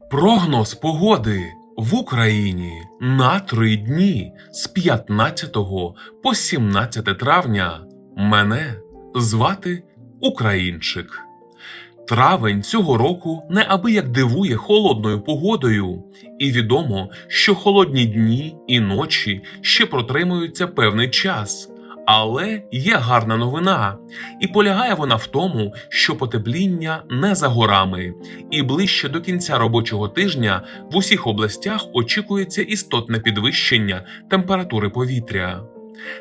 Прогноз погоди в Україні на три дні з 15 по 17 травня. Мене звати Українчик. Травень цього року неабияк дивує холодною погодою, і відомо, що холодні дні і ночі ще протримуються певний час. Але є гарна новина, і полягає вона в тому, що потепління не за горами, і ближче до кінця робочого тижня в усіх областях очікується істотне підвищення температури повітря.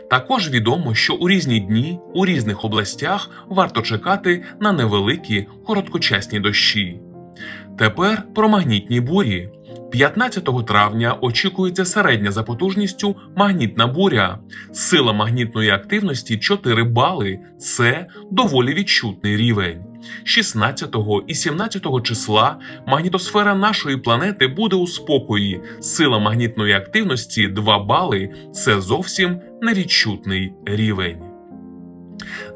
Також відомо, що у різні дні у різних областях варто чекати на невеликі короткочасні дощі. Тепер про магнітні бурі. 15 травня очікується середня за потужністю магнітна буря. Сила магнітної активності 4 бали це доволі відчутний рівень. 16 і 17 числа магнітосфера нашої планети буде у спокої. Сила магнітної активності 2 бали це зовсім невідчутний рівень.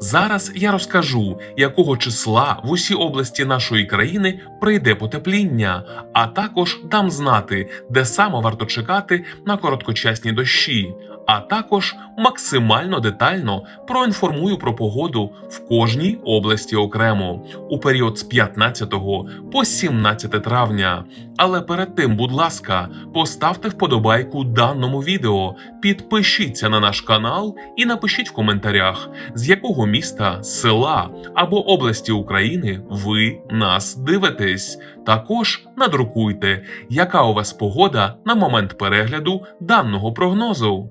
Зараз я розкажу, якого числа в усі області нашої країни прийде потепління, а також дам знати, де саме варто чекати на короткочасні дощі, а також максимально детально проінформую про погоду в кожній області окремо у період з 15 по 17 травня. Але перед тим, будь ласка, поставте вподобайку даному відео, підпишіться на наш канал і напишіть в коментарях, з якого міста, села або області України ви нас дивитесь. Також надрукуйте, яка у вас погода на момент перегляду даного прогнозу.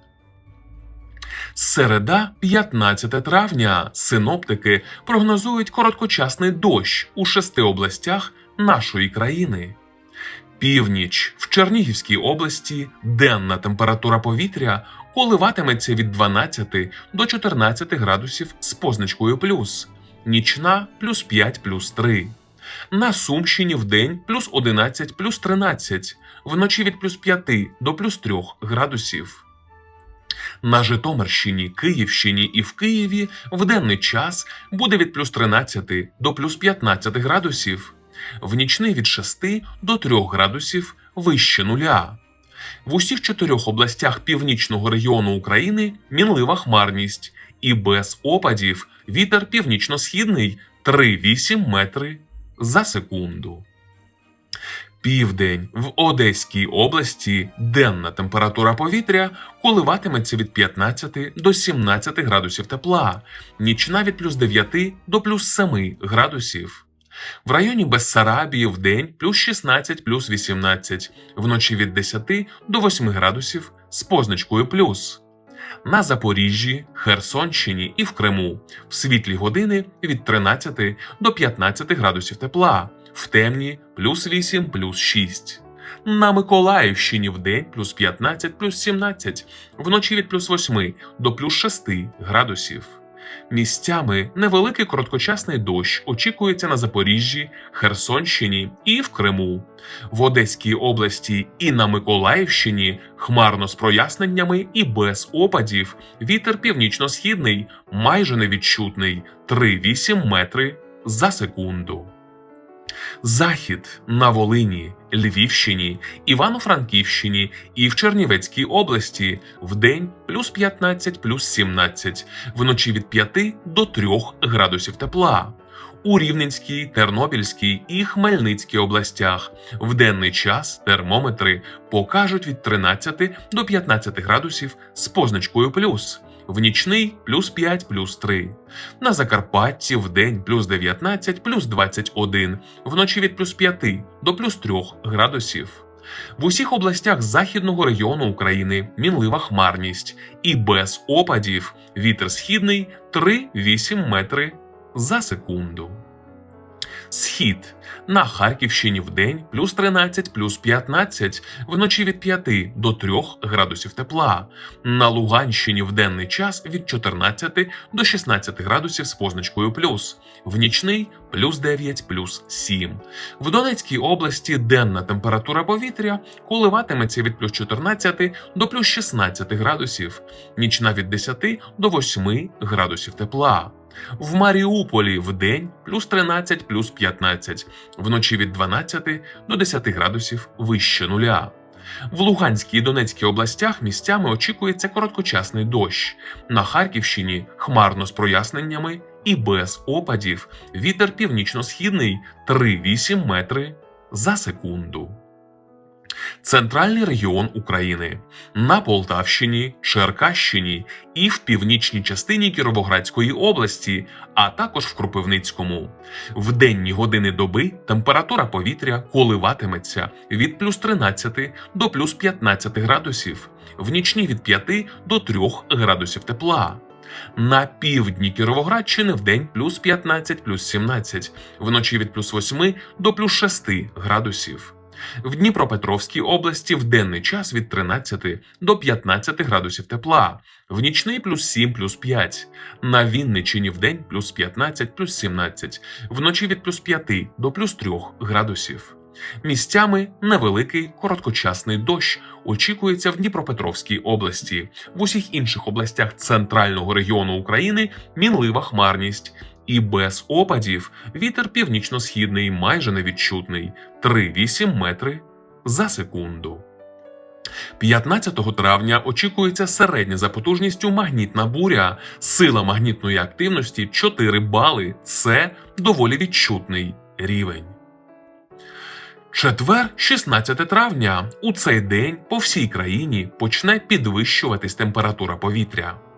Середа, 15 травня, синоптики прогнозують короткочасний дощ у шести областях нашої країни. Північ в Чернігівській області денна температура повітря коливатиметься від 12 до 14 градусів з позначкою плюс, нічна плюс 5 плюс 3. На Сумщині в день плюс 11 плюс 13, вночі від плюс 5 до плюс 3 градусів. На Житомирщині, Київщині і в Києві в денний час буде від плюс 13 до плюс 15 градусів, в нічний від 6 до 3 градусів вище нуля. В усіх чотирьох областях північного регіону України мінлива хмарність і без опадів вітер північно-східний 3,8 метри за секунду. Південь в Одеській області денна температура повітря коливатиметься від 15 до 17 градусів тепла, нічна від плюс 9 до плюс 7 градусів. В районі Бессарабії в день плюс 16 плюс 18, вночі від 10 до 8 градусів з позначкою плюс. На Запоріжжі, Херсонщині і в Криму в світлі години від 13 до 15 градусів тепла, в темні плюс 8 плюс 6. На Миколаївщині в день плюс 15 плюс 17, вночі від плюс 8 до плюс 6 градусів. Місцями невеликий короткочасний дощ очікується на Запоріжжі, Херсонщині і в Криму. В Одеській області і на Миколаївщині хмарно з проясненнями і без опадів. Вітер північно-східний майже невідчутний 3,8 метри за секунду. Захід на Волині, Львівщині, Івано-Франківщині і в Чернівецькій області в день плюс 15 плюс 17, вночі від 5 до 3 градусів тепла. У Рівненській, Тернопільській і Хмельницькій областях в денний час термометри покажуть від 13 до 15 градусів з позначкою плюс, в нічний плюс 5 плюс 3. На Закарпатті в день плюс 19 плюс 21, вночі від плюс 5 до плюс 3 градусів. В усіх областях західного регіону України мінлива хмарність і без опадів вітер східний 3,8 метри за секунду. Схід на Харківщині в день плюс 13, плюс 15, вночі від 5 до 3 градусів тепла. На Луганщині в денний час від 14 до 16 градусів з позначкою плюс, в нічний плюс 9, плюс 7. В Донецькій області денна температура повітря коливатиметься від плюс 14 до плюс 16 градусів, нічна від 10 до 8 градусів тепла. В Маріуполі в день плюс 13, плюс 15, вночі від 12 до 10 градусів вище нуля. В Луганській і Донецькій областях місцями очікується короткочасний дощ. На Харківщині хмарно з проясненнями і без опадів. Вітер північно-східний 3,8 метри за секунду. Центральний регіон України на Полтавщині, Черкащині і в північній частині Кіровоградської області, а також в Кропивницькому. В денні години доби температура повітря коливатиметься від плюс 13 до плюс 15 градусів, в нічні від 5 до 3 градусів тепла. На півдні Кіровоградщини в день плюс 15, плюс 17, вночі від плюс 8 до плюс 6 градусів. В Дніпропетровській області в денний час від 13 до 15 градусів тепла, в нічний плюс 7, плюс 5. На Вінничині в день плюс 15, плюс 17, вночі від плюс 5 до плюс 3 градусів. Місцями невеликий короткочасний дощ очікується в Дніпропетровській області. В усіх інших областях центрального регіону України мінлива хмарність. І без опадів вітер північно-східний майже невідчутний 3,8 метри за секунду. 15 травня очікується середня за потужністю магнітна буря. Сила магнітної активності 4 бали. Це доволі відчутний рівень. Четвер, 16 травня. У цей день по всій країні почне підвищуватись температура повітря.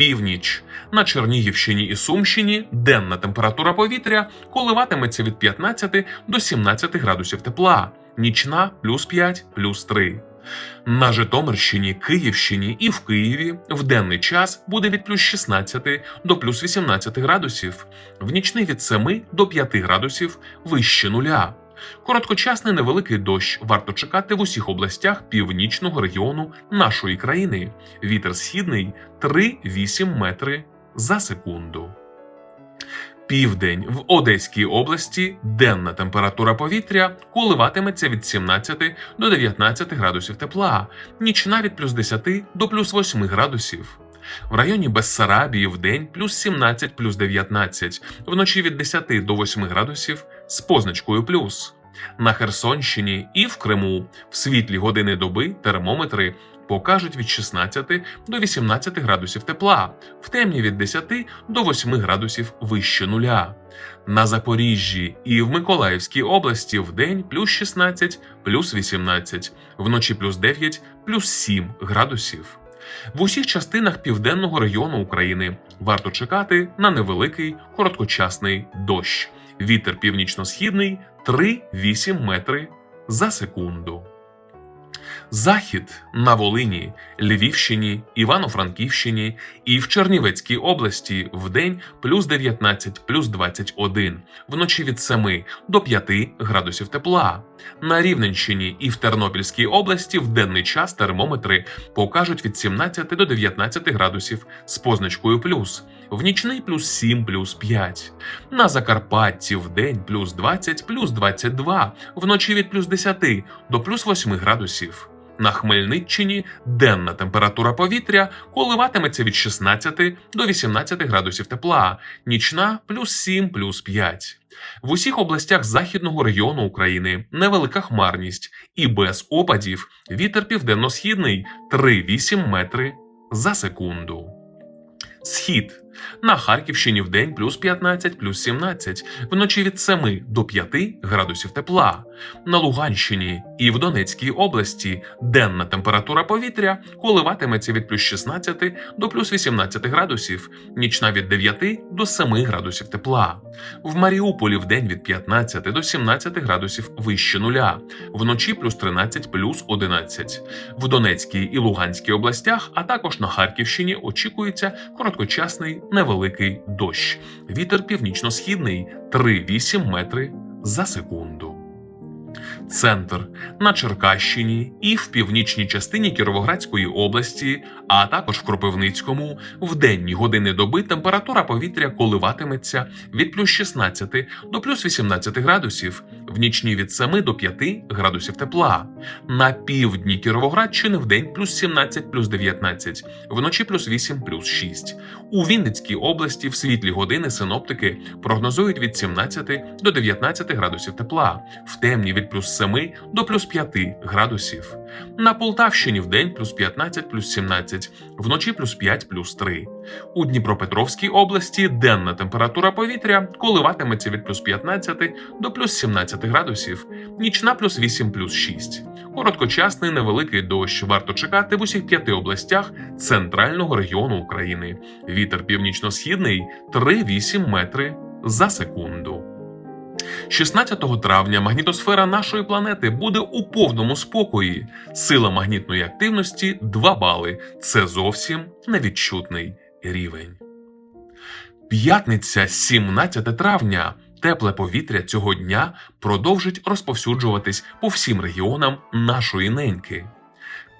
Північ на Чернігівщині і Сумщині денна температура повітря коливатиметься від 15 до 17 градусів тепла, нічна плюс 5, плюс 3. На Житомирщині, Київщині і в Києві в денний час буде від плюс 16 до плюс 18 градусів, в нічний від 7 до 5 градусів вище нуля. Короткочасний невеликий дощ варто чекати в усіх областях північного регіону нашої країни. Вітер східний 3-8 метри за секунду. Південь в Одеській області денна температура повітря коливатиметься від 17 до 19 градусів тепла, нічна від плюс 10 до плюс 8 градусів. В районі Бессарабії в день плюс 17 плюс 19, вночі від 10 до 8 градусів з позначкою плюс. На Херсонщині і в Криму в світлі години доби термометри покажуть від 16 до 18 градусів тепла, в темні від 10 до 8 градусів вище нуля. На Запоріжжі і в Миколаївській області в день плюс 16, плюс 18, вночі плюс 9, плюс 7 градусів. В усіх частинах південного регіону України варто чекати на невеликий короткочасний дощ. Вітер північно-східний 3-8 метри за секунду. Захід на Волині, Львівщині, Івано-Франківщині і в Чернівецькій області в день плюс 19, плюс 21, вночі від 7 до 5 градусів тепла. На Рівненщині і в Тернопільській області в денний час термометри покажуть від 17 до 19 градусів з позначкою плюс, в нічний плюс 7, плюс 5. На Закарпатті в день плюс 20, плюс 22, вночі від плюс 10 до плюс 8 градусів. На Хмельниччині денна температура повітря коливатиметься від 16 до 18 градусів тепла, нічна плюс 7, плюс 5. В усіх областях західного регіону України невелика хмарність і без опадів вітер південно-східний 3,8 метри за секунду. Схід на Харківщині в день плюс 15, плюс 17, вночі від 7 до 5 градусів тепла. На Луганщині і в Донецькій області денна температура повітря коливатиметься від плюс 16 до плюс 18 градусів, нічна від 9 до 7 градусів тепла. В Маріуполі в день від 15 до 17 градусів вище нуля, вночі плюс 13 плюс 11. В Донецькій і Луганській областях, а також на Харківщині очікується короткочасний невеликий дощ. Вітер північно-східний 3,8 метри за секунду. Центр на Черкащині і в північній частині Кіровоградської області, а також в Кропивницькому, в денні години доби температура повітря коливатиметься від плюс 16 до плюс 18 градусів, в нічні від 7 до 5 градусів тепла. На півдні Кіровоградщини в день плюс 17 плюс 19, вночі плюс 8 плюс 6. У Вінницькій області в світлі години синоптики прогнозують від 17 до 19 градусів тепла, в темні від плюс 7 до плюс 5 градусів. На Полтавщині в день плюс 15 плюс 17, вночі плюс 5 плюс 3. У Дніпропетровській області денна температура повітря коливатиметься від плюс 15 до плюс 17 градусів, нічна плюс 8 плюс 6. Короткочасний невеликий дощ варто чекати в усіх п'яти областях центрального регіону України. Вітер північно-східний 3,8 метри за секунду. 16 травня магнітосфера нашої планети буде у повному спокої. Сила магнітної активності 2 бали. Це зовсім невідчутний рівень. П'ятниця, 17 травня. Тепле повітря цього дня продовжить розповсюджуватись по всім регіонам нашої неньки.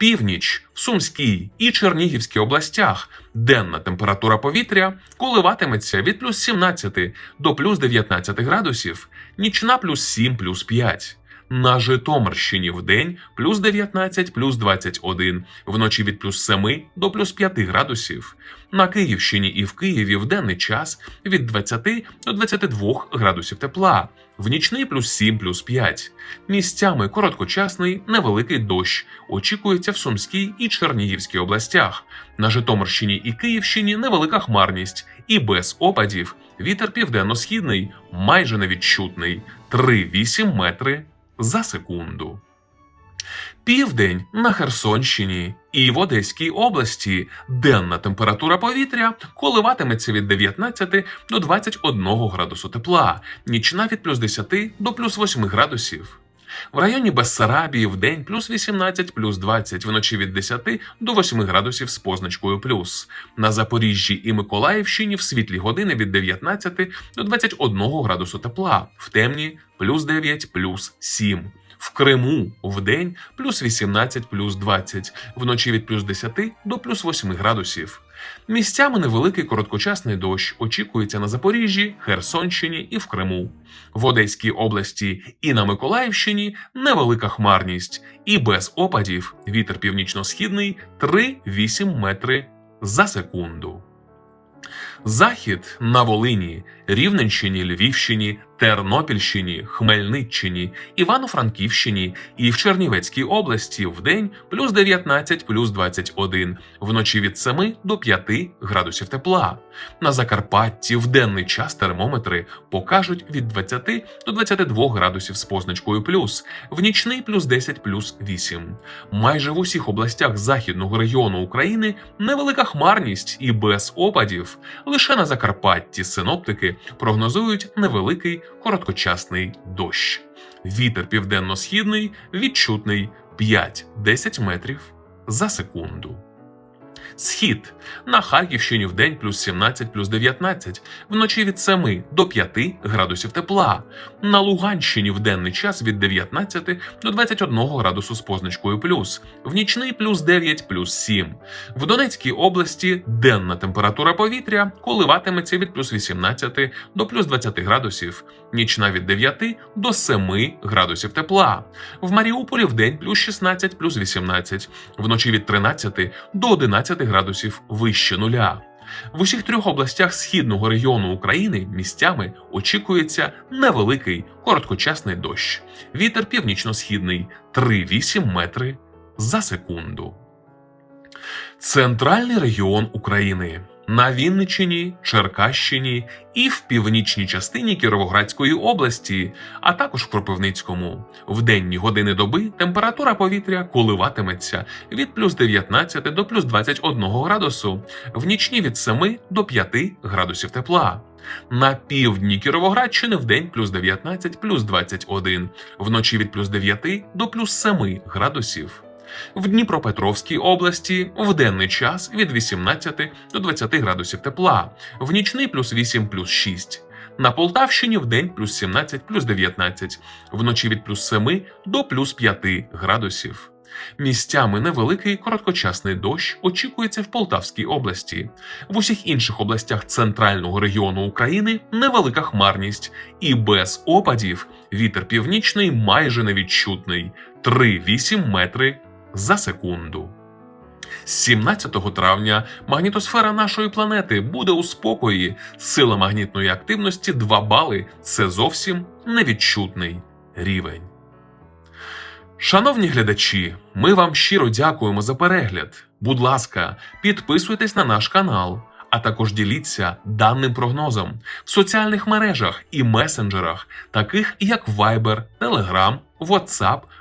Північ в Сумській і Чернігівській областях денна температура повітря коливатиметься від плюс 17 до плюс 19 градусів, нічна плюс 7 плюс 5. На Житомирщині в день плюс 19 плюс 21, вночі від плюс 7 до плюс 5 градусів. На Київщині і в Києві в денний час від 20 до 22 градусів тепла, в нічний плюс 7 плюс 5. Місцями короткочасний невеликий дощ очікується в Сумській і Чернігівській областях. На Житомирщині і Київщині невелика хмарність і без опадів. Вітер південно-східний майже невідчутний 3,8 метри за секунду. Південь на Херсонщині і в Одеській області денна температура повітря коливатиметься від 19 до 21 градусу тепла, нічна від плюс 10 до плюс 8 градусів. В районі Бессарабії в день плюс 18, плюс 20, вночі від 10 до 8 градусів з позначкою плюс. На Запоріжжі і Миколаївщині в світлі години від 19 до 21 градусу тепла, в темні плюс 9, плюс 7. В Криму в день плюс 18, плюс 20, вночі від плюс 10 до плюс 8 градусів. Місцями невеликий короткочасний дощ очікується на Запоріжжі, Херсонщині і в Криму. В Одеській області і на Миколаївщині невелика хмарність, і без опадів вітер північно-східний 3,8 метри за секунду. Захід на Волині, Рівненщині, Львівщині, Тернопільщині, Хмельниччині, Івано-Франківщині і в Чернівецькій області в день плюс 19, плюс 21, вночі від 7 до 5 градусів тепла. На Закарпатті в денний час термометри покажуть від 20 до 22 градусів з позначкою плюс, в нічний плюс 10, плюс 8. Майже в усіх областях західного регіону України невелика хмарність і без опадів. Лише на Закарпатті синоптики прогнозують невеликий короткочасний дощ. Вітер південно-східний відчутний 5-10 метрів за секунду. Схід на Харківщині в день плюс 17 плюс 19, вночі від 7 до 5 градусів тепла. На Луганщині в денний час від 19 до 21 градусу з позначкою плюс, в нічний плюс 9 плюс 7. В Донецькій області денна температура повітря коливатиметься від плюс 18 до плюс 20 градусів, нічна від 9 до 7 градусів тепла. В Маріуполі в день плюс 16 плюс 18, вночі від 13 до 11 градусів вище нуля. В усіх трьох областях східного регіону України місцями очікується невеликий короткочасний дощ. Вітер північно-східний 3,8 метри за секунду. Центральний регіон України на Вінниччині, Черкащині і в північній частині Кіровоградської області, а також в Кропивницькому. В денні години доби температура повітря коливатиметься від плюс 19 до плюс 21 градусу, в нічні від 7 до 5 градусів тепла. На півдні Кіровоградщини в день плюс 19, плюс 21, вночі від плюс 9 до плюс 7 градусів. В Дніпропетровській області в денний час від 18 до 20 градусів тепла, в нічний плюс 8 плюс 6. На Полтавщині в день плюс 17 плюс 19, вночі від плюс 7 до плюс 5 градусів. Місцями невеликий короткочасний дощ очікується в Полтавській області. В усіх інших областях центрального регіону України невелика хмарність і без опадів вітер північний майже невідчутний 3,8 метри за секунду. З 17 травня магнітосфера нашої планети буде у спокої. Сила магнітної активності 2 бали це зовсім невідчутний рівень. Шановні глядачі, ми вам щиро дякуємо за перегляд. Будь ласка, підписуйтесь на наш канал, а також діліться даним прогнозом в соціальних мережах і месенджерах, таких як Viber, Telegram, WhatsApp,